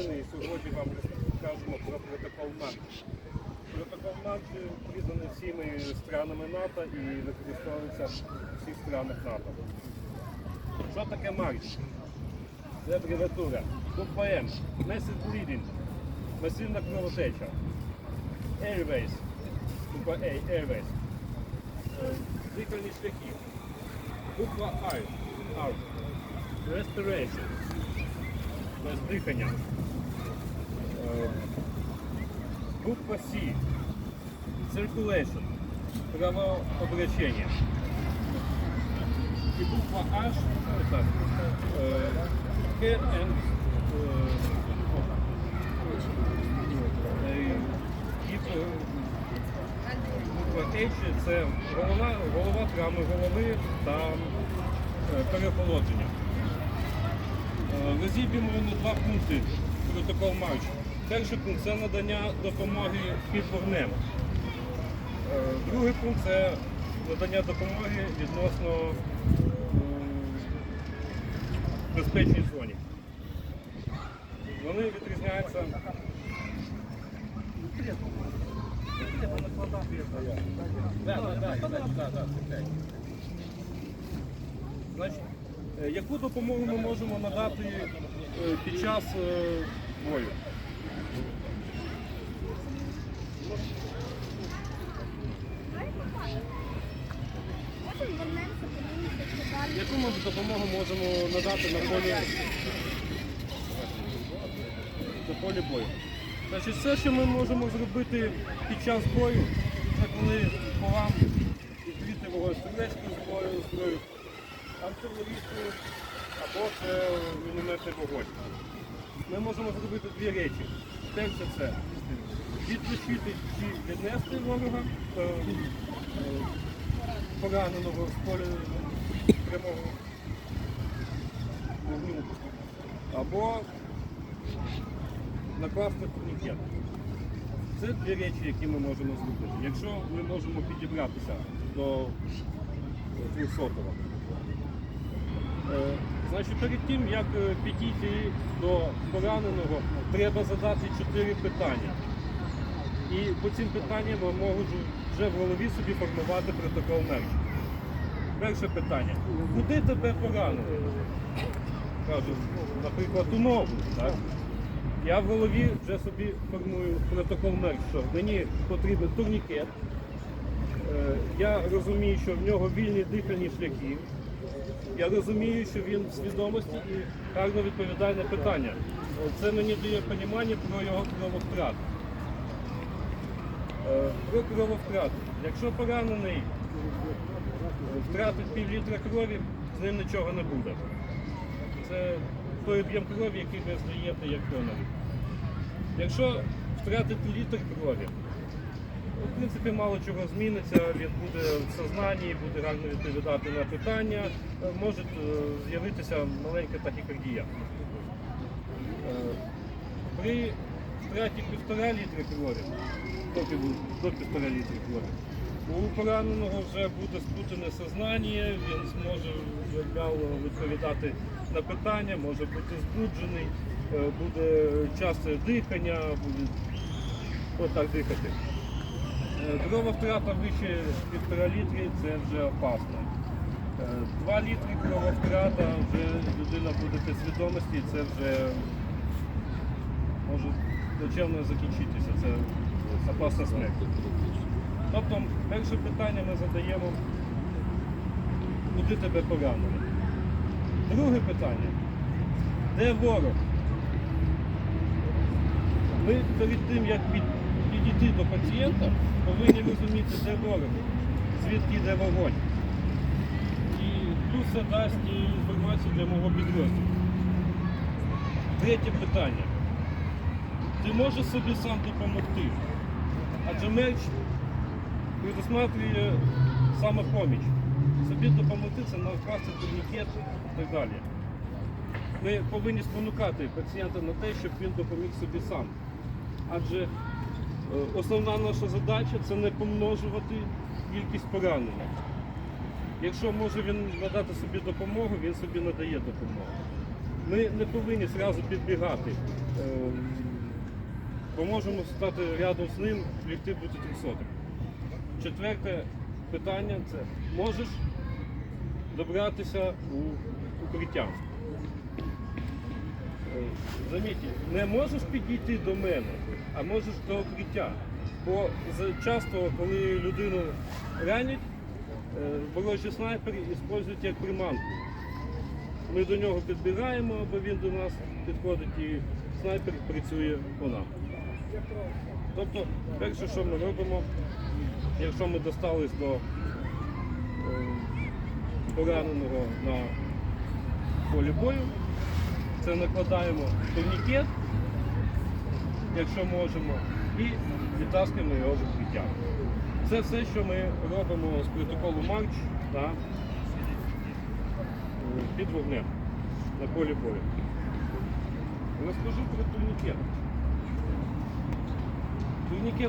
України і сьогодні вам розкажемо про протокол МАН. Протокол МАН призваний всіми странами НАТО і використовується в всіх странах НАТО. Що таке МАРЧ? Це абревіатура. Буква М. Massive bleeding. Масивна кровотеча. Airways. Буква А. Airways. Е, Дихальні шляхи. Буква I. Out. Respiration. Тобто дихання. Буква С. Circulation. Кровообращення. І буква H. Так. Care and е, і, е, Буква H це голова, голова травми голови та переохолодження. Розіб'ємо на два пункти протокол Марч. Перший пункт це надання допомоги під вогнем. Е, Другий пункт це надання допомоги відносно безпечній зоні. Вони відрізняються. Значить, е, яку допомогу ми можемо надати е, під час е, бою? Яку ми допомогу можемо надати на полі, на полі бою? Значить, все, що ми можемо зробити під час бою, це коли по вам відкрити вогонь стрілецькою зброєю, зброю, артилерійською або це мінометний вогонь. Ми можемо зробити дві речі. Перше це відлучити чи віднести ворога е, е, пораненого з поля прямого вогню, або накласти турнікет. Це дві речі, які ми можемо зробити. Якщо ми можемо підібратися до 200 Е, Значить, перед тим, як е, підійти до пораненого, треба задати чотири питання. І по цим питанням можемо вже в голові собі формувати протокол мережі. Перше питання. Куди тебе поранили? Кажу, наприклад, у ногу. Так? Я в голові вже собі формую протокол мерж, що мені потрібен турнікет. Е, Я розумію, що в нього вільні дихальні шляхи. Я розумію, що він в свідомості і гарно відповідає на питання. Це мені дає розуміння про його крововтрат. Е, Про крововтрат. Якщо поранений е, втратить пів літра крові, з ним нічого не буде. Це той об'єм крові, який ви здаєте як донорі. Якщо втратити літр крові, в принципі, мало чого зміниться, він буде в сознанні, буде гарно відповідати на питання, е, може е, з'явитися маленька тахікардія. Е, При втраті півтора літра крові, до півтора літра крові, у пораненого вже буде спутане сознання, він зможе вже відповідати на питання, може бути збуджений, буде часте дихання, буде отак дихати. Дрова втрата вище півтора літрі це вже опасно. Е, Два літри крововтрата вже людина буде без свідомості, це вже може плачевно закінчитися. Це опасна смерть. Тобто, перше питання ми задаємо, куди тебе поранили. Друге питання. Де ворог? Ми перед тим, як під- підійти до пацієнта, повинні розуміти, де ворог, звідки йде вогонь. І плюс це дасть інформацію для мого підрозділу. Третє питання. Ти можеш собі сам допомогти? Адже меч предусматриває самопоміч. Собі допомогти це накласти турнікет і так далі. Ми повинні спонукати пацієнта на те, щоб він допоміг собі сам. Адже основна наша задача це не помножувати кількість поранених. Якщо може він надати собі допомогу, він собі надає допомогу. Ми не повинні зразу підбігати. Е, Бо можемо стати рядом з ним, лігти бути трьохсотим. Четверте питання це можеш добратися у укриття. Е, Замітьте, не можеш підійти до мене, а можеш до укриття. Бо часто, коли людину ранять, е, ворожі снайпери використовують як приманку. Ми до нього підбігаємо, або він до нас підходить і снайпер працює по нам. Тобто, перше, що ми робимо, якщо ми достались до е, пораненого на полі бою, це накладаємо турнікет, якщо можемо, і відтаскуємо його в укриття. Це все, що ми робимо з протоколу Марч та під вогнем на полі бою. Розкажу про турнікет. Турнікет